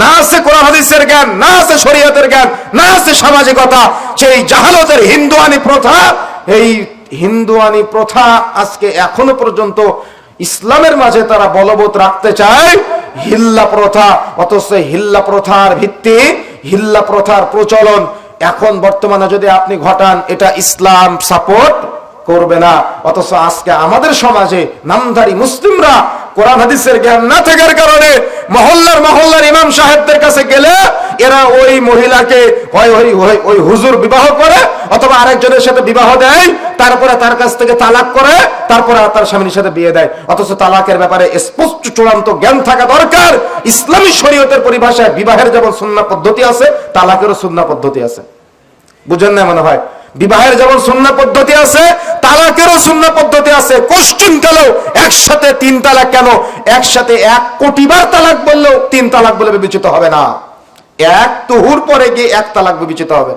না আছে কোরআন, হাদিসের জ্ঞান, না আছে শরীয়তের জ্ঞান, না আছে সামাজিকতা, সেই জাহালতের হিন্দুয়ানি প্রথা, এই হিন্দুয়ানি প্রথা আজকে এখনও পর্যন্ত ইসলামের মাঝে তারা বলবৎ রাখতে চায়, হিল্লা প্রথা, অথচ হিল্লা প্রথার ভিত্তি, হিল্লা প্রথার প্রচলন এখন বর্তমানে যদি আপনি ঘটান, এটা ইসলাম সাপোর্ট করবে না। অথচ আজকে আমাদের সমাজে নামধারী মুসলিমরা কোরআন হাদিসের জ্ঞান না থাকার কারণে মহল্লার মহল্লার ইমাম সাহেবদের কাছে গেলে এরা ওই মহিলাকে হয় ওই ওই- হুজুর বিবাহ করে অথবা আরেকজনের সাথে বিবাহ দেয়, তারপরে তার কাছ থেকে তালাক করে, তারপরে তার স্বামীর সাথে বিয়ে দেয়। অথচ তালাকের ব্যাপারে স্পষ্ট চূড়ান্ত জ্ঞান থাকা দরকার। ইসলামী শরীয়তের পরিভাষায় বিবাহের যেমন সুন্না পদ্ধতি আছে, তালাকেরও সুন্না পদ্ধতি আছে। বুঝেন না মনে হয়? বিবাহের যেমন শূন্য পদ্ধতি আছে, তালাকেরও শূন্য পদ্ধতি আছে। কোশ্চিন কালেও একসাথে তিন তালাক কেন? একসাথে এক কোটিবার তালাক বললেও তিন তালাক বলে বিবেচিত হবে না। এক তুহুর পরে গিয়ে এক তালাক বিবেচিত হবে।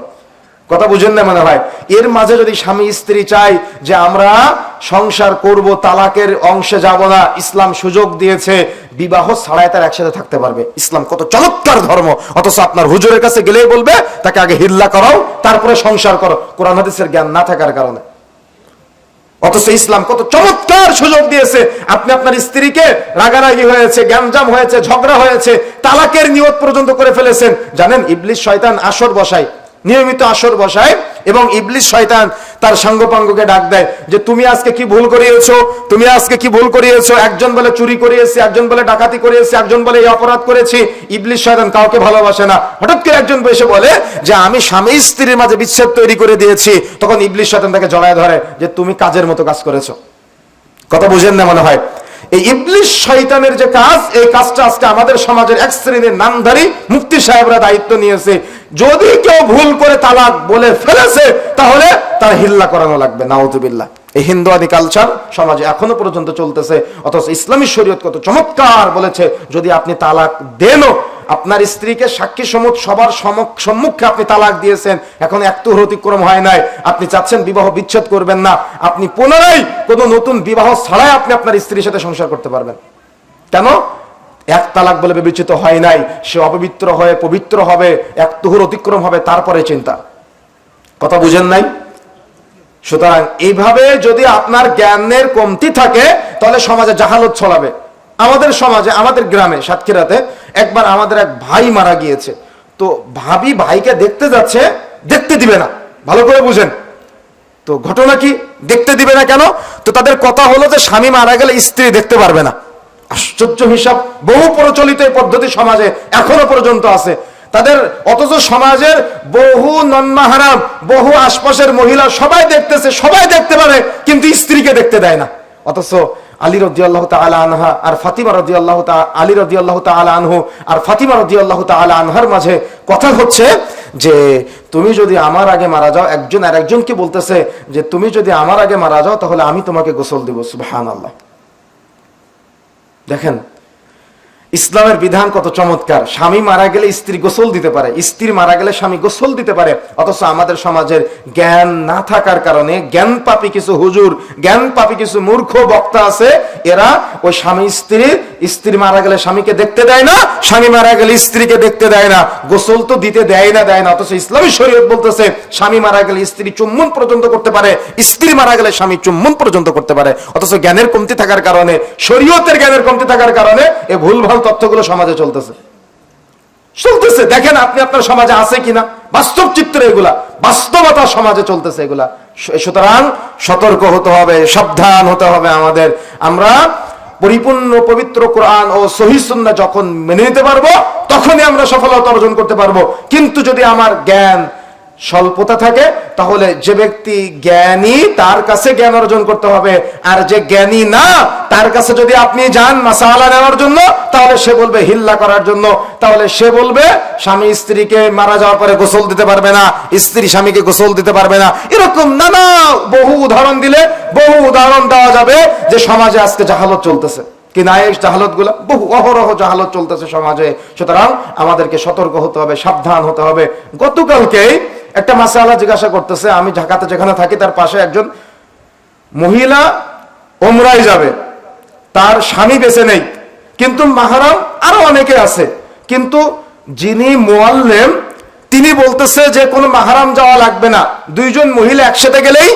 কথা বুঝেন না মনে হয় এর মাঝে যদি স্বামী স্ত্রী চাই যে আমরা সংসার করব, তালাকের অংশে যাব না, ইসলাম সুযোগ দিয়েছে, বিবাহ ছাড়াই তার একসাথে থাকতে পারবে। ইসলাম কত চমৎকার ধর্ম, অথচ আপনার হুজুরের কাছে গেলেই বলবে, তাকে আগে হিল্লা করাও, তারপরে সংসার করো। কোরআন হাদিসের জ্ঞান না থাকার কারণে। অথচ ইসলাম কত চমৎকার সুযোগ দিয়েছে। আপনি আপনার স্ত্রীকে রাগারাগি হয়েছে, গ্যামজাম হয়েছে, ঝগড়া হয়েছে, তালাকের নিয়ত পর্যন্ত করে ফেলেছেন। জানেন ইবলিশ শয়তান, আসর বসায়। নিয়মিত আসর বসায় এবং ইবলিশ শয়তান তার সাঙ্গপাঙ্গকে ডাক দেয় যে, তুমি আজকে কি ভুল করিয়েছো? তুমি আজকে কি ভুল করিয়েছো? একজন বলে চুরি করিয়েছে, একজন বলে ডাকাতি করিয়েছে, একজন বলে এই অপরাধ করেছি। ইবলিশ শয়তান কাউকে ভালোবাসে না। হঠাৎ করে একজন বসে বলে যে, আমি স্বামী স্ত্রীর মাঝে বিচ্ছেদ তৈরি করে দিয়েছি। তখন ইবলিশ শয়তান তাকে জড়ায় ধরে যে, তুমি কাজের মতো কাজ করেছ। কথা বুঝেন না মনে হয়। এই ইবলিশ শয়তানের যে কাজ, এই কাজটা আজকে আমাদের সমাজের এক শ্রেণির নামধারী মুক্তি সাহেবরা দায়িত্ব নিয়েছে। যদি কেউ ভুল করে তালাক বলে ফেলেছে, তাহলে তার হিল্লা করানো লাগবে, নাউজুবিল্লাহ। এই হিন্দুয়ানি কালচার সমাজে এখনও পর্যন্ত চলতেছে, অথচ ইসলামী শরীয়ত কত চমৎকার বলেছে, যদি আপনি তালাক দেনও, আপনার স্ত্রীকে সাক্ষী সমুখ সবার সম্মুখে আপনি তালাক দিয়েছেন, এখন এক তুহর অতিক্রম হয় নাই, আপনি চাচ্ছেন বিবাহ বিচ্ছেদ করবেন না, আপনি পুনরায় কোনো নতুন বিবাহ ছাড়াই আপনি আপনার স্ত্রীর সাথে সংসার করতে পারবেন। কেন? এক তালাক বলে বিবেচিত হয় নাই, সে অপবিত্র হয়ে পবিত্র হবে, এক তুহুর অতিক্রম হবে, তারপরে চিন্তা। কথা বুঝেন নাই? সুতরাং এইভাবে যদি আপনার জ্ঞানের কমতি থাকে, তাহলে সমাজে জাহালত ছড়াবে। আমাদের সমাজে, আমাদের গ্রামে, সাতক্ষীরাতে একবার আমাদের এক ভাই মারা গিয়েছে। তো ভাবি ভাইকে দেখতে যাচ্ছে, দেখতে দিবে না। ভালো করে বুঝেন। তো ঘটনা কি? দেখতে দিবে না কেন? তো তাদের কথা হলো যে স্বামী মারা গেলে স্ত্রী দেখতে পারবে না। আশ্চর্য হিসাব। বহু প্রচলিত এই পদ্ধতি সমাজে এখনও পর্যন্ত আছে। তাদের অথচ সমাজের বহু নন্মাহারাম, বহু আশপাশের মহিলা সবাই দেখতেছে, সবাই দেখতে পারে, কিন্তু স্ত্রীকে দেখতে দেয় না। অথচ আলী রদি আল্লাহ তালা আনহা আর ফাতিমা রদি আল্লাহ আলী রদি আল্লাহ তালা আনহু আর ফাতিমা রদি আল্লাহ তালা আনহার মাঝে কথা হচ্ছে যে, তুমি যদি আমার আগে মারা যাও, একজন আর একজনকে বলতেছে যে, তুমি যদি আমার আগে মারা যাও, তাহলে আমি তোমাকে গোসল দিব। সুবহান আল্লাহ দেখেন ইসলামের বিধান কত চমৎকার। স্বামী মারা গেলে স্ত্রী গোসল দিতে পারে, স্ত্রী মারা গেলে স্বামী গোসল দিতে পারে। অথচ আমাদের সমাজের জ্ঞান না থাকার কারণে জ্ঞান পাপি কিছু হুজুর, জ্ঞান পাপি কিছু মূর্খ বক্তা আছে, এরা ওই স্বামী স্ত্রী স্ত্রী মারা গেলে স্বামীকে দেখতে দেয় না, স্বামী মারা গেলে স্ত্রীকে দেখতে দেয় না। গোসল তো দিতে দেয় না দেয় না, অথচ ইসলামী শরীয়ত বলতেছে, স্বামী মারা গেলে স্ত্রী চুম্বন পর্যন্ত করতে পারে, স্ত্রী মারা গেলে স্বামী চুম্বন পর্যন্ত করতে পারে। অথচ জ্ঞানের কমতি থাকার কারণে, শরীয়তের জ্ঞানের কমতি থাকার কারণে এই ভুলভাল তথ্যগুলো সমাজে চলতেছে। চলতেছে, দেখেন আপনি আপনার সমাজে আছে কিনা? বাস্তব চিত্র এগুলা, বাস্তবতা সমাজে চলতেছে এগুলা। সুতরাং সতর্ক হতে হবে, সাবধান হতে হবে আমাদের। আমরা পরিপূর্ণ পবিত্র কোরআন ও সহিসুন্না যখন মেনে নিতে পারব, তখনই আমরা সফলতা অর্জন করতে পারব। কিন্তু যদি আমার জ্ঞান স্বল্পতা থাকে, তাহলে যে ব্যক্তি জ্ঞানী, তার কাছে জ্ঞান অর্জন করতে হবে। আর যে জ্ঞানী না তার কাছে যদি আপনি যান মাসালা নেওয়ার জন্য, তাহলে সে বলবে হিল্লা করার জন্য। তাহলে সে বলবে, স্বামী স্ত্রীকে মারা যাওয়ার পরে গোসল দিতে পারবে না, স্ত্রী স্বামীকে গোসল দিতে পারবে না। এরকম নানা বহু উদাহরণ দিলে বহু উদাহরণ দেওয়া যাবে যে সমাজে আজকে জাহালত চলতেছে। কি না এই জাহালতগুলা বহু অহরহ জাহালত চলতেছে সমাজে। সুতরাং আমাদেরকে সতর্ক হতে হবে, সাবধান হতে হবে। গতকালকে একটা মাসালা জিজ্ঞাসা করতেছে, আমি ঢাকাতে যেখানে থাকি, তার পাশে একজন মহিলা ওমরাই যাবে। তার স্বামী বেঁচে নেই। কিন্তু মাহারাম আরও অনেকে আছে। কিন্তু যিনি মোয়াল্লেম তিনি বলতেছে যে কোনো মাহারাম যাওয়া লাগবে না। দুইজন মহিলা একসাথে গেলেই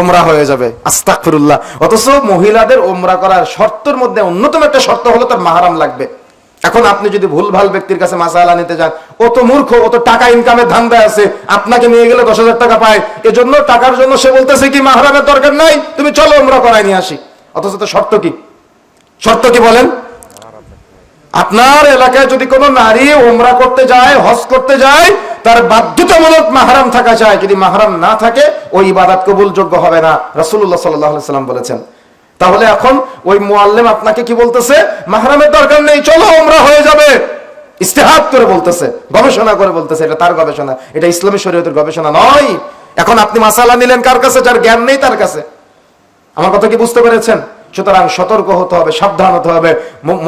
ওমরা হয়ে যাবে। আস্তাকফিরুল্লাহ অথচ মহিলাদের ওমরা করার শর্তের মধ্যে অন্যতম একটা শর্ত হলো তার মাহারাম লাগবে। এখন আপনি যদি ভুলভাল ব্যক্তির কাছে মাসালা নিতে যান, ও তো মূর্খ, ও তো টাকা ইনকামের ধান্দায় আছে, আপনাকে নিয়ে গেলে দশ হাজার টাকা পায়। এজন্য টাকার জন্য সে বলতেছে কি, মাহারামের দরকার নাই, তুমি চলো ওমরা করায় নিয়ে আসি। অথচ তো শর্ত কি? শর্ত কি বলেন? আপনার এলাকায় যদি কোনো নারী ওমরা করতে যায়, হজ করতে যায়, তার বাধ্যতামূলক মাহারাম থাকা চাই যদি মাহারাম না থাকে, ওই ইবাদত কবুল যোগ্য হবে না। আলাইহি সাল্লাম বলেছেন। তাহলে এখন ওই মুআল্লিম আপনাকে কি বলতেছে? মাহারামের দরকার নেই, চলো ওমরা হয়ে যাবে। ইস্তেহাদ করে বলতেছে, গবেষণা করে বলতেছে, এটা তার গবেষণা। এটা ইসলামী শরীয়তের গবেষণা নয়। এখন আপনি মাসালা নিলেন কার কাছে? যার জ্ঞান নেই তার কাছে। আমার কথা কি বুঝতে পেরেছেন? সুতরাং সতর্ক হতে হবে, সাবধান হতে হবে।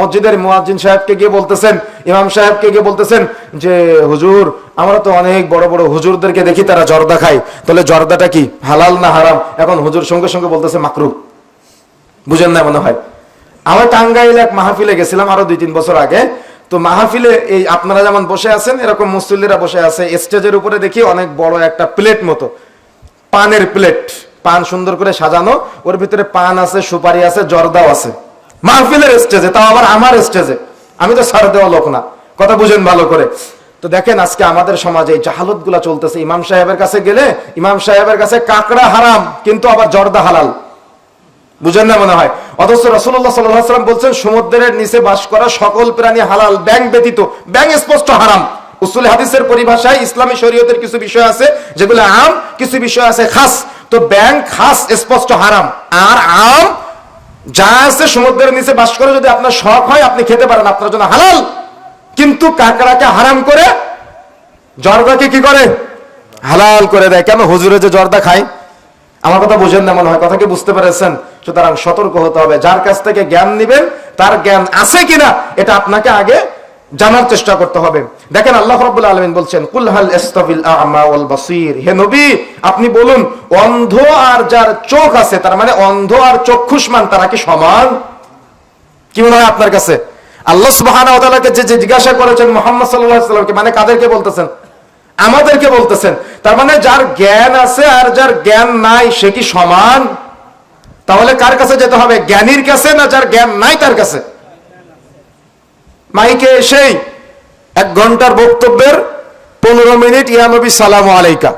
মসজিদের মুয়াজ্জিন সাহেবকে গিয়ে বলতেছেন, ইমাম সাহেবকে গিয়ে বলতেছেন যে, হুজুর, আমরা তো অনেক বড় বড় হুজুরদেরকে দেখি তারা জর্দা খায়। তাহলে জর্দাটা কি, হালাল না হারাম? এখন হুজুর সঙ্গে সঙ্গে বলতেছে মাকরু বুঝেন না মনে হয়। আমার টাঙ্গাইল এক মাহফিলে গেছিলাম আরও দুই তিন বছর আগে। তো মাহফিলে এই আপনারা যেমন বসে আছেন, এরকম মুসল্লিরা বসে আছে। স্টেজের উপরে দেখি অনেক বড় একটা প্লেট মতো, পানের প্লেট। পান সুন্দর করে সাজানো, ওর ভিতরে পান আছে, সুপারি আছে, জর্দাও আছে। মাহফিলের স্টেজে তাও আবার আমার স্টেজে আমি তো ছাড় দেওয়া লোক না। কথা বুঝেন ভালো করে। তো দেখেন আজকে আমাদের সমাজে জাহালতগুলা চলতেছে। ইমাম সাহেবের কাছে গেলে, ইমাম সাহেবের কাছে কাকড়া হারাম, কিন্তু আবার জর্দা হালাল। বুঝেন না মনে হয়? অথচ রসুল্লাহ সাল্লাম বলছেন, সমুদ্রের নিচে বাস করা সকল প্রাণী হালাল ব্যাং ব্যতীত। ব্যাং স্পষ্ট হারাম। উসুল হাদিসের পরিভাষায় ইসলামী শরীয়তের কিছু বিষয় আছে, যেগুলো আম, কিছু বিষয় আছে খাস। তো ব্যাংক খাস স্পষ্ট হারাম। আর আম যা আছে সমুদ্রের নিচে বাস করে যদি আপনার শখ হয়, আপনি খেতে পারেন, আপনার জন্য হালাল। কিন্তু কাকড়াকে হারাম করে জর্দাকে কি করে? হালাল করে দেয়। কেন হুজুরে যে জর্দা খায়? আমার কথা বুঝেন না মনে হয়, কথা কি বুঝতে পেরেছেন? সুতরাং সতর্ক হতে হবে। যার কাছ থেকে জ্ঞান নিবেন, তার জ্ঞান আছে কিনা, এটা আপনাকে আগে জানার চেষ্টা করতে হবে। দেখেন আল্লাহ রাব্বুল আলামিন বলছেন, কুল হাল ইস্তাবিল আ'মা ওয়াল বাসীর? হে নবী, আপনি বলুন, অন্ধ আর যার চোখ আছে, তার মানে অন্ধ আর চক্ষুষ্মান তারা কি সমান? কি মনে হয় আপনার কাছে? আল্লাহ যে জিজ্ঞাসা করেছেন, মুহাম্মদ সাল্লামকে মানে কাদেরকে বলতেছেন? আমাদেরকে বলতেছেন। তার মানে যার জ্ঞান আছে আর যার জ্ঞান নাই, সে কি সমান? তাহলে কার কাছে যেতে হবে? জ্ঞানীর কাছে না যার জ্ঞান নাই তার কাছে? মাইকে এসেই এক ঘণ্টার বক্তব্যের পনেরো মিনিট ইয়ানবী সালাম আলাইকা।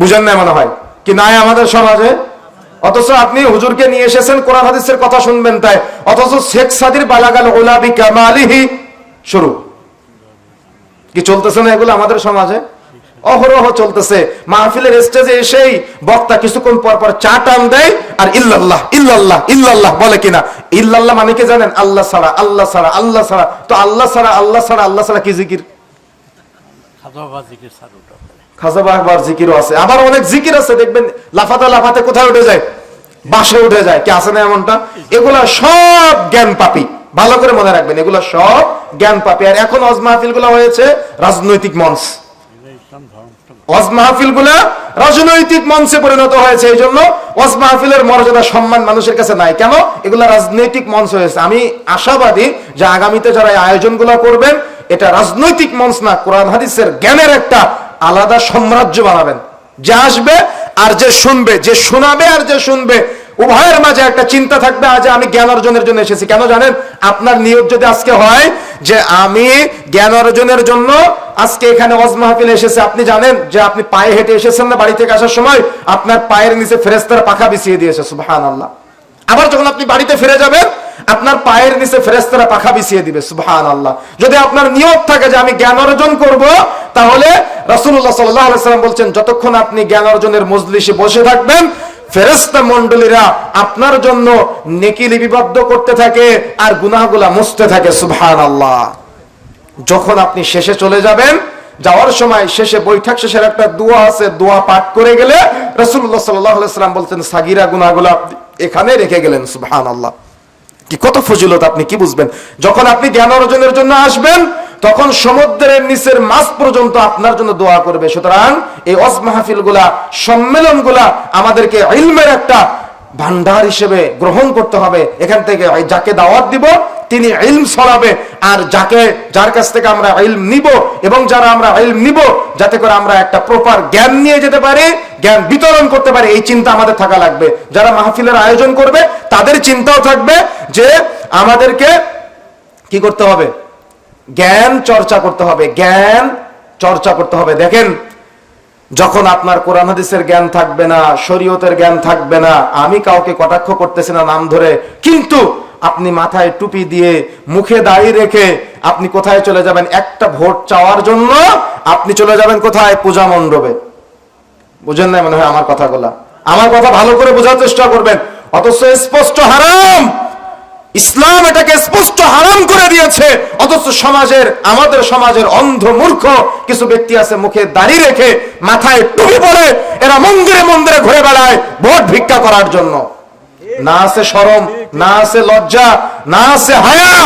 বুঝেন না মনে হয় কি নাই আমাদের সমাজে? অথচ আপনি হুজুরকে নিয়ে এসেছেন, কোরআন হাদিসের কথা শুনবেন তাই। অথচ শেখ সাদির বালাগাল ওলাবি কামালিহি শুরু। কি চলতেছে না এগুলো আমাদের সমাজে? অহরহ চলতেছে। মাহফিলের স্টেজে এসেই বক্তা কিছুক্ষণ পর পর চা টান দেয় আর ইল্লাল্লাহ ইল্লাল্লাহ ইল্লাল্লাহ বলে কিনা? ইল্লাল্লাহ মানে কি জানেন? আল্লাহ ছাড়া আল্লাহ ছাড়া আল্লাহ ছাড়া। তো আল্লাহ ছাড়া আল্লাহ ছাড়া আল্লাহ ছাড়া কি জিকির? খাজা বাহবার জিকিরও আছে। আবার অনেক জিকির আছে দেখবেন লাফাতে লাফাতে কোথায় উঠে যায়? বাসে উঠে যায়। কি আছে না এমনটা? এগুলা সব জ্ঞান পাপি। ভালো করে মনে রাখবেন এগুলা সব জ্ঞান পাপি। আর এখন অজ মাহফিলগুলা হয়েছে রাজনৈতিক মঞ্চ। ওয়াজ মাহফিলগুলা রাজনৈতিক মঞ্চে পরিণত হয়েছে এই জন্য ওয়াজ মাহফিলের মর্যাদা, সম্মান মানুষের কাছে নাই। কেন? এগুলা রাজনৈতিক মঞ্চ হয়েছে। আমি আশাবাদী যে আগামীতে যারা এই আয়োজনগুলো করবেন, এটা রাজনৈতিক মঞ্চ না, কোরআন হাদিসের জ্ঞানের একটা আলাদা সাম্রাজ্য বানাবেন। যে আসবে আর যে শুনবে, যে শোনাবে আর যে শুনবে উভয়ের মাঝে একটা চিন্তা থাকবে, আজ আমি জ্ঞান অর্জনের জন্য এসেছি। কেন জানেন? আপনার নিয়োগ যদি আজকে হয় যে আমি জ্ঞান অর্জনের জন্য আজকে এখানে ওয়াজ মাহফিলে এসেছে, আপনি জানেন যে আপনি পায়ে হেঁটে এসেছেন না বাড়ি থেকে আসার সময়, আপনার পায়ের নিচে ফেরেস্তার পাখা বিছিয়ে দিয়েছে সুবহান আল্লাহ আবার যখন আপনি বাড়িতে ফিরে যাবেন, আপনার পায়ের নিচে ফেরেস্তারা পাখা বিছিয়ে দিবে সুবহান আল্লাহ যদি আপনার নিয়ত থাকে যে আমি জ্ঞান অর্জন করব, তাহলে রাসূলুল্লাহ সাল্লাল্লাহু আলাইহি সাল্লাম বলছেন, যতক্ষণ আপনি জ্ঞান অর্জনের মজলিসে বসে থাকবেন ফেরেস্তা মণ্ডলীরা আপনার জন্য নেকি লিপিবদ্ধ করতে থাকে আর গুনাহগুলা মুছতে থাকে সুবহান আল্লাহ যখন আপনি শেষে চলে যাবেন, যাওয়ার সময় শেষে বৈঠক শেষের একটা দোয়া আছে, দোয়া পাঠ করে গেলে রসুল্লাহ সাল্লাম বলছেন, সাগিরা গুনাগুলো এখানে রেখে গেলেন সুবহান আল্লাহ কি কত ফজিলত আপনি কি বুঝবেন? যখন আপনি জ্ঞান অর্জনের জন্য আসবেন তখন সমুদ্রের নিচের মাছ পর্যন্ত আপনার জন্য দোয়া করবে। সুতরাং এই অজ মাহফিলগুলা সম্মেলনগুলা আমাদেরকে ইলমের একটা ভান্ডার হিসেবে গ্রহণ করতে হবে। এখান থেকে যাকে দাওয়াত দিব, তিনি ইলম ছড়াবে। আর যাকে, যার কাছ থেকে আমরা ইলম নিব এবং যারা আমরা ইলম নিব, যাতে করে আমরা একটা প্রপার জ্ঞান নিয়ে যেতে পারি, জ্ঞান বিতরণ করতে পারি, এই চিন্তা আমাদের থাকা লাগবে। যারা মাহফিলের আয়োজন করবে, তাদের চিন্তাও থাকবে যে আমাদেরকে কি করতে হবে? জ্ঞান চর্চা করতে হবে, জ্ঞান চর্চা করতে হবে। দেখেন, যখন আপনার কোরআন হাদিসের জ্ঞান থাকবে না, শরীয়তের জ্ঞান থাকবে না, আমি কাউকে কটাক্ষ করতেছি না নাম ধরে, কিন্তু আপনি মাথায় টুপি দিয়ে মুখে দাড়ি রেখে আপনি কোথায় চলে যাবেন? একটা ভোট চাওয়ার জন্য আপনি চলে যাবেন কোথায়? পূজা মণ্ডপে। বুঝেন না মনে হয় আমার কথাগুলা? আমার কথা ভালো করে বোঝার চেষ্টা করবেন। অথচ স্পষ্ট হারাম! ইসলাম এটাকে স্পষ্ট হারাম করে দিয়েছে। অথচ সমাজের, আমাদের সমাজের অন্ধ মূর্খ কিছু ব্যক্তি আছে, মুখে দাড়ি রেখে মাথায় টুপি পরে এরা মন্দিরে মন্দিরে ঘুরে বেড়ায় ভোট ভিক্ষা করার জন্য। না আছে সরম না আছে লজ্জা, না আছে হায়া।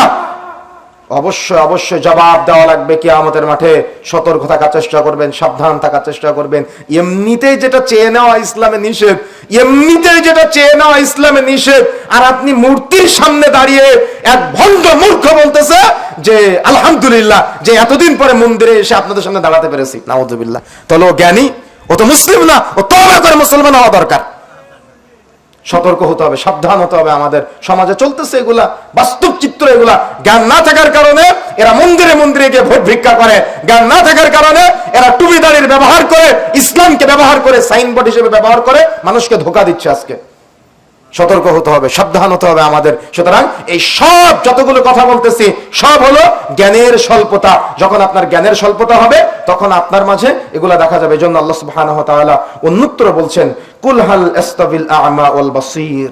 অবশ্যই অবশ্যই জবাব দেওয়া লাগবে কি আমাদের মাঠে। সতর্ক থাকার চেষ্টা করবেন, সাবধান থাকার চেষ্টা করবেন। এমনিতেই যেটা চেয়ে নেওয়া ইসলামে নিষেধ, এমনিতেই যেটা চেয়ে নেওয়া ইসলামে নিষেধ, আর আপনি মূর্তির সামনে দাঁড়িয়ে এক ভণ্ড মূর্খ বলতেছে যে, আলহামদুলিল্লাহ, যে এতদিন পরে মন্দিরে এসে আপনাদের সামনে দাঁড়াতে পেরেছি। নাউজুবিল্লাহ। তাহলে ও জ্ঞানী, ও তো মুসলিম না, ও করে মুসলমান হওয়া দরকার। সতর্ক হতে হবে, সাবধান হতে হবে আমাদের সমাজে। চলতেছে এগুলা, বাস্তব চিত্র এগুলা। জ্ঞান না থাকার কারণে এরা মন্দিরে মন্দিরে গিয়ে ভোট ভিক্ষা করে। জ্ঞান না থাকার কারণে এরা টুবিদারির ব্যবহার করে, ইসলামকে ব্যবহার করে, সাইনবোর্ড হিসেবে ব্যবহার করে, মানুষকে ধোকা দিচ্ছে আজকে। সতর্ক হতে হবে, সাবধান হতে হবে আমাদের। সুতরাং এই সব যতগুলো কথা বলতেছি, সব হলো জ্ঞানের স্বল্পতা। যখন আপনার জ্ঞানের স্বল্পতা হবে, তখন আপনার মাঝে এগুলা দেখা যাবে। জন্য আল্লাহ সুবহানাহু ওয়া তাআলা অন্যত্র বলছেন, কুল হাল ইস্তাবিল আ'মা ওয়াল বাসীর?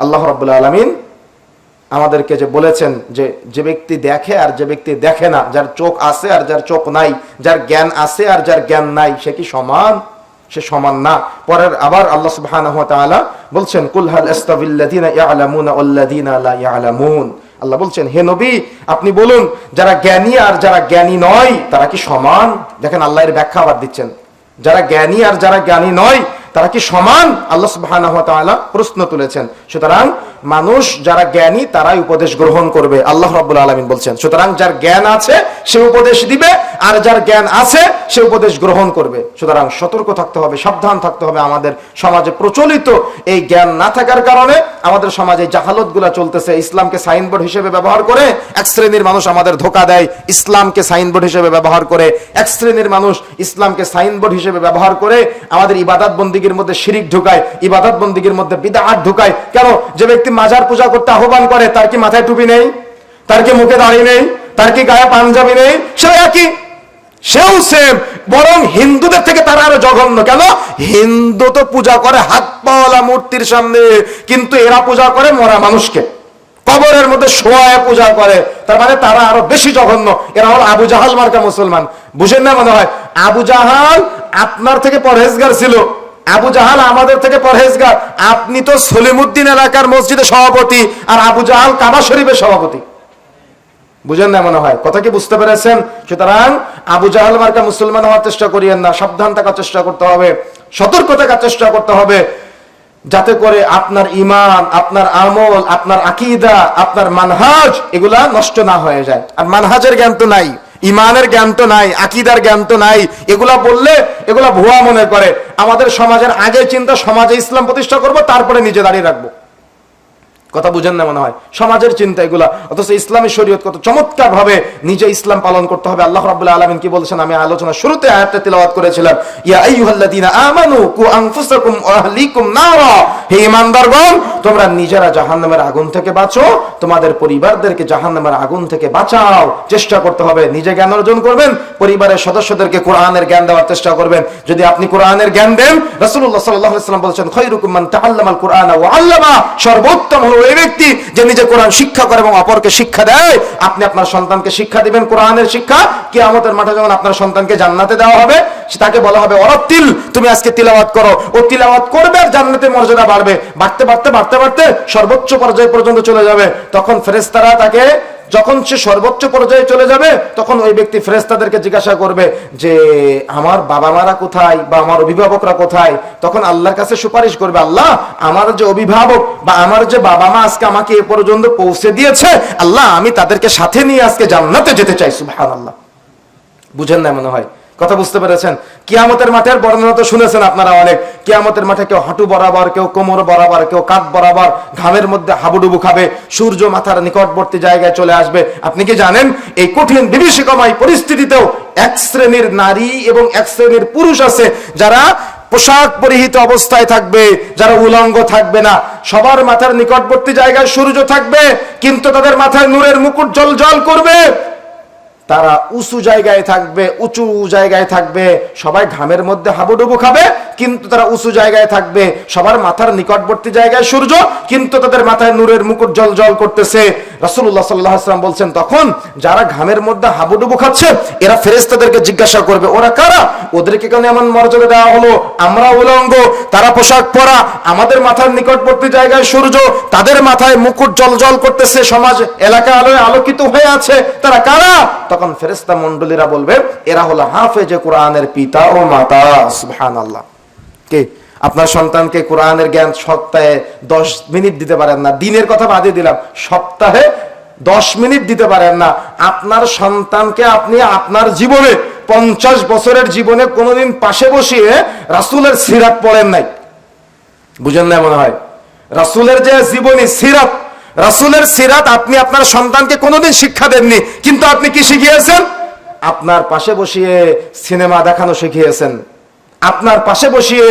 আল্লাহ রাব্বুল আলামিন আমাদেরকে যে বলেছেন যে যে ব্যক্তি দেখে আর যে ব্যক্তি দেখে না, যার চোখ আছে আর যার চোখ নাই, যার জ্ঞান আছে আর যার জ্ঞান নাই, সে কি সমান? সে সমান না। পরের আবার আল্লাহ সুবহানাহু ওয়া তাআলা বলছেন, কুল হাল ইস্তাবিল্লাযিনা ইয়ালামুনা ওয়াল্লাযিনা লা ইয়ালামুন? আল্লাহ বলছেন, হে নবী, আপনি বলুন, যারা জ্ঞানী আর যারা জ্ঞানী নয়, তারা কি সমান? দেখেন আল্লাহ এর ব্যাখ্যা আবার দিচ্ছেন, যারা জ্ঞানী আর যারা জ্ঞানী নয় তারা কি সমান? আল্লাহ তাআলা প্রশ্ন তুলেছেন। সুতরাং মানুষ যারা জ্ঞানী, তারাই উপদেশ গ্রহণ করবে। আল্লাহ রাব্বুল আলামিন বলছেন, সুতরাং যার জ্ঞান আছে, সে উপদেশ দিবে, আর যার জ্ঞান আছে, সে উপদেশ গ্রহণ করবে। সুতরাং সতর্ক থাকতে হবে, সাবধান থাকতে হবে আমাদের সমাজে প্রচলিত এই জ্ঞান না থাকার কারণে আমাদের সমাজে জাহালতগুলা চলতেছে। ইসলামকে সাইনবোর্ড হিসেবে ব্যবহার করে এক শ্রেণির মানুষ আমাদের ধোকা দেয়। ইসলামকে সাইনবোর্ড হিসেবে ব্যবহার করে এক শ্রেণির মানুষ ইসলামকে সাইনবোর্ড হিসেবে ব্যবহার করে আমাদের ইবাদত বন্দিগির মধ্যে শিরিক ঢুকায়, ইবাদত বন্দিগির মধ্যে বিদাহাত ঢুকায়। কেন? যে ব্যক্তি মাজার পূজা করতে আহ্বান করে, তার কি মাথায় টুপি নেই? তার কি মুখে দাঁড়িয়ে নেই? তার কি গায়ে পাঞ্জাবি নেই? সে একই। সেও সেম বরং হিন্দুদের থেকে তারা আরও জঘন্য। কেন? হিন্দু তো পূজা করে হাত পাওয়ালা মূর্তির সামনে, কিন্তু এরা পূজা করে মরা মানুষকে। কবরের মধ্যে শোয়ায় পূজা করে। তার মানে তারা আরও বেশি জঘন্য। এরা হল আবু জাহাল মার্কা মুসলমান। বুঝেন না মনে হয়? আবু জাহাল আপনার থেকে পরহেজগার ছিল। আবু জাহাল আমাদের থেকে পরহেজগার। আপনি তো সলিমুদ্দিন এলাকার মসজিদে সভাপতি আর আবু জাহাল কাবা শরীফের সভাপতি। বুঝেন না মনে হয়? কথা কি বুঝতে পেরেছেন? সুতরাং আবু জাহাল মার্কা মুসলমান হওয়ার চেষ্টা করিয়েন না। সাবধান থাকার চেষ্টা করতে হবে। সতর্ক থাকার চেষ্টা করতে হবে। যাতে করে আপনার ইমান, আপনার আমল, আপনার আকিদা, আপনার মানহাজ এগুলা নষ্ট না হয়ে যায়। আর মানহাজের জ্ঞান তো নাই। ইমানের জ্ঞান তো নাই, আকিদার জ্ঞান তো নাই, এগুলা বললে এগুলা ভুয়া মনে করে। আমাদের সমাজের আগে চিন্তা সমাজে ইসলাম প্রতিষ্ঠা করব, তারপরে নিজে দাঁড়িয়ে রাখব। কথা বুঝেন না মনে হয়। সমাজের চিন্তা এগুলা। অথচ ইসলামী শরীয়ত কত চমৎকার ভাবে নিজে ইসলাম পালন করতে হবে। আল্লাহ রাব্বুল আলামিন কি বলছেন? আমি আলোচনা শুরুতে আয়াতটা তিলাওয়াত করেছিলাম। ইয়া আইয়ুহাল্লাযীনা আমানু কু আনফুসাকুম ওয়া আহলিকুম নারা। হে ঈমানদারগণ, তোমরা নিজেরা জাহান্নামের আগুন থেকে বাঁচো। তোমাদের পরিবারদেরকে জাহান্নামের আগুন থেকে বাঁচাও। চেষ্টা করতে হবে। নিজে জ্ঞান অর্জন করবেন। পরিবারের সদস্যদেরকে কোরআনের জ্ঞান দেওয়ার চেষ্টা করবেন। যদি আপনি কোরআনের জ্ঞান দেন, রাসূলুল্লাহ সাল্লাল্লাহু আলাইহি ওয়াসাল্লাম বলেছেন খায়রুকুম মান তাআল্লামাল কুরআনা ওয়া আল্লামা। সর্বোত্তম হলো ওই ব্যক্তি যে নিজে কোরআন শিক্ষা করে এবং অপরকে শিক্ষা দেয়, আপনি আপনার সন্তানকে শিক্ষা দিবেন কোরআনের শিক্ষা। কিয়ামতের মাঠে যখন আপনার সন্তানকে জান্নাতে দেওয়া হবে, তাকে বলা হবে অরতিল তুমি আজকে তিলাওয়াত করো। ও তিলাওয়াত করবে আর জান্নাতের মর্যাদা বাড়বে। বাড়তে বাড়তে বাড়তে বাড়তে সর্বোচ্চ পর্যায় পর্যন্ত চলে যাবে। তখন ফেরেস্তারা তাকে যখন সে সর্বোচ্চ পর্যায়ে চলে যাবে, তখন ওই ব্যক্তি ফেরেস্তাদেরকে জিজ্ঞাসা করবে যে, আমার বাবা মারা কোথায় বা আমার অভিভাবকরা কোথায়? তখন আল্লাহর কাছে সুপারিশ করবে, আল্লাহ, আমার যে অভিভাবক বা আমার যে বাবা মা আজকে আমাকে এ পর্যন্ত পৌঁছে দিয়েছে, আল্লাহ, আমি তাদেরকে সাথে নিয়ে আজকে জান্নাতে যেতে চাই আল্লাহ বুঝেন না মনে হয়? কথা বুঝতে পেরেছেন? কিয়ামতের মাঠের বর্ণনা তো শুনেছেন আপনারা অনেক। কিয়ামতের মাঠে কেউ হাঁটু বরাবর, কেউ কোমর বরাবর, কেউ কাঁধ বরাবর ঘামের মধ্যে হাবুডুবু খাবে, সূর্য মাথার নিকটবর্তী জায়গায় চলে আসবে। আপনি কি জানেন? এই কঠিন বিভীষিকাময় পরিস্থিতিতেও এক শ্রেণির নারী এবং এক শ্রেণির পুরুষ আছে যারা পোশাক পরিহিত অবস্থায় থাকবে, যারা উলঙ্গ থাকবে না। সবার মাথার নিকটবর্তী জায়গায় সূর্য থাকবে, কিন্তু তাদের মাথায় নূরের মুকুট জল জল করবে। তারা উঁচু জায়গায় থাকবে, উঁচু জায়গায় থাকবে, সবাই ঘামের মধ্যে হাবুডুবু খাবে, কিন্তু তারা উঁচু জায়গায় থাকবে, সবার মাথার নিকটবর্তী জায়গায় সূর্য, কিন্তু তাদের মাথায় নূরের মুকুট জল জল করতেছে। রাসূলুল্লাহ সাল্লাল্লাহু আলাইহি ওয়াসাল্লাম বলছেন, তখন যারা ঘামের মধ্যে হাবুডুবু খাচ্ছে, এরা ফেরেশতাদেরকে জিজ্ঞাসা করবে, ওরা কারা? ওদেরকে কেন এমন মর্যাদা দেওয়া হলো? আমরা উলঙ্গ, তারা পোশাক পরা, আমাদের মাথার নিকটবর্তী জায়গায় সূর্য, তাদের মাথায় মুকুট জল জল করতেছে, সমাজ, এলাকা আলোয় আলোকিত হয়ে আছে, তারা কারা? তখন ফেরেস্তা মন্ডলীরা বলবে, এরা হলো হাফেজে কোরআনের পিতা ও মাতা, সুবহানাল্লাহ। কে? আপনার সন্তানকে কোরআনের জ্ঞান সপ্তাহে দশ মিনিট দিতে পারেন না। দিনের কথা বাদে দিলাম, সপ্তাহে দশ মিনিট দিতে পারেন না। আপনার সন্তানকে আপনি আপনার জীবনে, পঞ্চাশ বছরের জীবনে কোনোদিন পাশে বসিয়ে রাসূলের সিরাত পড়েন নাই। বুঝেন না মনে হয়? রাসূলের যে জীবনী সিরাত রাসূলের সিরাত আপনি আপনার সন্তানকে কোনোদিন শিক্ষা দেননি, কিন্তু আপনি কি শিখিয়েছেন? আপনার পাশে বসিয়ে সিনেমা দেখানো শিখিয়েছেন। আপনার পাশে বসিয়ে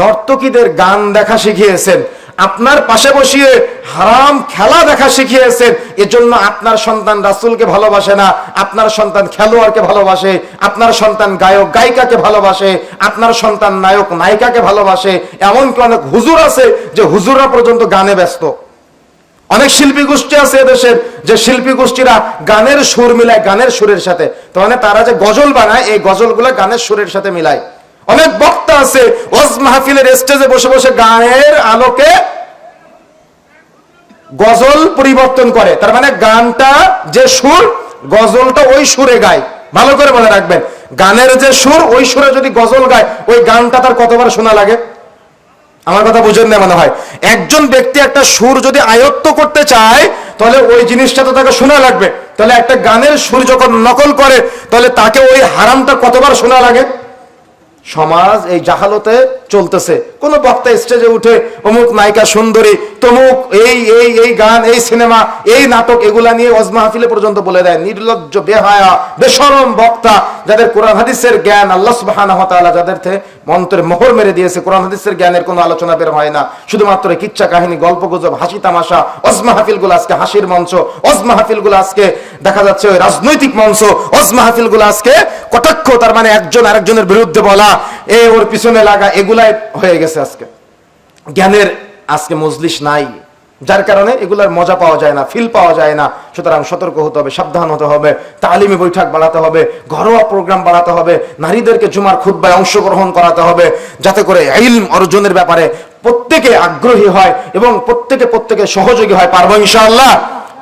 নর্তকীদের গান দেখা শিখিয়েছেন। আপনার পাশে বসিয়ে হারাম খেলা দেখা শিখিয়েছেন। এজন্য আপনার সন্তান রাসূলকে ভালোবাসে না, আপনার সন্তান খেলোয়াড়কে ভালোবাসে, আপনার সন্তান গায়ক, গায়িকাকে ভালোবাসে, আপনার সন্তান নায়ক, নায়িকাকে ভালোবাসে। এমনকি অনেক হুজুর আছে যে হুজুররা পর্যন্ত গানে ব্যস্ত। অনেক শিল্পী গোষ্ঠী আছে এদেশের, যে শিল্পী গোষ্ঠীরা গানের সুর মিলায়, গানের সুরের সাথে। তো মানে তারা যে গজল বানায়, এই গজলগুলো গানের সুরের সাথে মিলায়। অনেক বক্তা আছে, ওয়াজ মাহফিলের স্টেজে বসে বসে গানের আলোকে গজল পরিবর্তন করে। তার মানে গানটা যে সুর, গজলটা ওই সুরে গায়। ভালো করে মনে রাখবেন। গানের যে সুর, ওই সুরে যদি গজল গায়, ওই গানটা তার কতবার শোনা লাগে? আমার কথা বুঝেন না মনে হয়। একজন ব্যক্তি একটা সুর যদি আয়ত্ত করতে চায়, তাহলে ওই জিনিসটা তো তাকে শোনা লাগবে। তাহলে একটা গানের সুর যখন নকল করে, তাহলে তাকে ওই হারামটা কতবার শোনা লাগে? সমাজ এই জাহালতে চলতেছে। কোন বক্তা স্টেজে উঠে, অমুক নায়িকা সুন্দরী, তমুক এই এই এই গান, এই সিনেমা, এই নাটক, এগুলা নিয়ে ওয়াজ মাহফিলে পর্যন্ত বলে দেয়। নির্লজ্জ, বেহায়া বেশরম বক্তা যাদের কোরআন হাদিসের জ্ঞান আল্লাহ সুবহানাহু ওয়া তাআলা যাদের থেকে মন্ত্রে মোহর মেরে দিয়েছে, কোরআন হাদিসের জ্ঞানের কোনো আলোচনা বের হয় না। শুধুমাত্র কিচ্ছা কাহিনী, গল্প গুজব, হাসি তামাশা, ওয়াজ মাহফিলগুলো আজকে হাসির মঞ্চ, ওয়াজ মাহফিলগুলো আজকে দেখা যাচ্ছে ওই রাজনৈতিক মঞ্চ, ওয়াজ মাহফিলগুলো আজকে কটাক্ষ, তার মানে একজন আরেকজনের বিরুদ্ধে বলা, এ ওর পিছনে লাগা এগুলাই হয়ে গেছে আজকে। জ্ঞানের আজকে মজলিস নাই। যার কারণে এগুলার মজা পাওয়া যায় না ফিল পাওয়া যায় না। সুতরাং সতর্ক হতে হবে, সাবধান হতে হবে, তালিমি বৈঠক বাড়াতে হবে, ঘরোয়া প্রোগ্রাম বাড়াতে হবে, নারীদেরকে জুমার খুদ্ায় অংশগ্রহণ করাতে হবে, যাতে করে ইলম অর্জনের ব্যাপারে প্রত্যেকে আগ্রহী হয় এবং প্রত্যেকে প্রত্যেকে সহযোগী হয় পারব ইনশাআল্লাহ।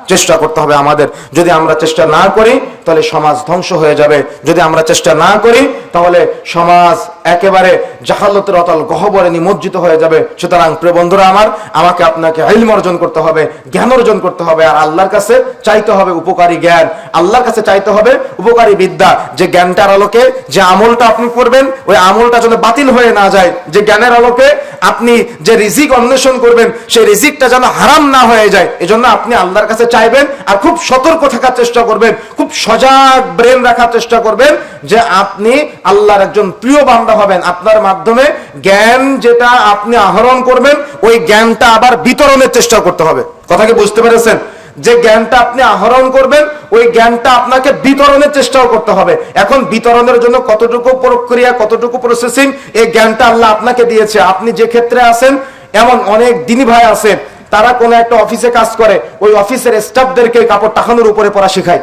চেষ্টা করতে হবে আমাদের। যদি আমরা চেষ্টা না করি, তাহলে সমাজ ধ্বংস হয়ে যাবে। যদি আমরা চেষ্টা না করি, তাহলে সমাজ একেবারে জাহালতের অতল গহবরে নিমজ্জিত হয়ে যাবে। সুতরাং প্রিয় বন্ধুরা আমার, আমাকে আপনাকে ইলম অর্জন করতে হবে, জ্ঞান অর্জন করতে হবে, আর আল্লাহর কাছে চাইতে হবে উপকারী জ্ঞান। আল্লাহর কাছে চাইতে হবে উপকারী বিদ্যা। যে জ্ঞানটার আলোকে যে আমলটা আপনি করবেন, ওই আমলটা যেন বাতিল হয়ে না যায়। যে জ্ঞানের আলোকে আপনি যে রিজিক অন্বেষণ করবেন, সেই রিজিকটা যেন হারাম না হয়ে যায়। এজন্য আপনি আল্লাহর কাছে চাইবেন আর খুব সতর্ক থাকার চেষ্টা করবেন, খুব সজাগ ব্রেন রাখার চেষ্টা করবেন যে আপনি আল্লাহর একজন প্রিয় বান্দা হবেন। আপনার মাধ্যমে জ্ঞান যেটা আপনি আহরণ করবেন, ওই জ্ঞানটা আবার বিতরণের চেষ্টা করতে হবে। কথা কি বুঝতে পেরেছেন? যে জ্ঞানটা আপনি আহরণ করবেন, ওই জ্ঞানটা আপনাকে বিতরণের চেষ্টাও করতে হবে। এখন বিতরণের জন্য কতটুকু প্রক্রিয়া, কতটুকু প্রসেসিং এই জ্ঞানটা আল্লাহ আপনাকে দিয়েছে। আপনি যে ক্ষেত্রে আছেন, এমন অনেক দিনই ভাই আছে, তারা কোনো একটা অফিসে কাজ করে, ওই অফিসের স্টাফদেরকে কাপড় টাকানোর উপরে পড়া শেখায়।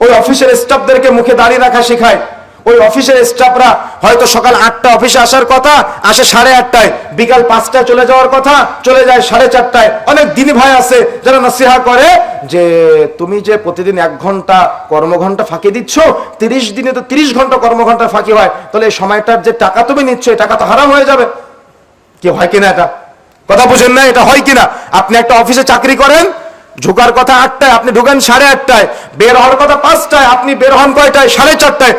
ওই অফিসের স্টাফদেরকে মুখে দাঁড়িয়ে রাখা শেখায়। ওই অফিসের স্টাফরা হয়তো সকাল আটটা অফিসে আসার কথা, আসে সাড়ে আটটায়। বিকাল পাঁচটায় চলে যাওয়ার কথা, চলে যায় সাড়ে চারটায়। অনেক দিনী ভাই আছে যারা নসিহা করে যে, তুমি যে প্রতিদিন এক ঘণ্টা কর্মঘন্টা ফাঁকি দিচ্ছ, তিরিশ দিনে তো তিরিশ ঘণ্টা কর্মঘন্টা ফাঁকি হয়, তাহলে এই সময়টার যে টাকা তুমি নিচ্ছ, এই টাকা তো হারাম হয়ে যাবে। কি হয় কিনা এটা? কথা বুঝেন না, এটা হয় কিনা? আপনি একটা অফিসে চাকরি করেন, ঢোকার কথা আটটায়, আপনি ঢোকেন সাড়ে আটটায়, বের হওয়ার কথা পাঁচটায়, আপনি বের হন কয়টায়? সাড়ে চারটায়।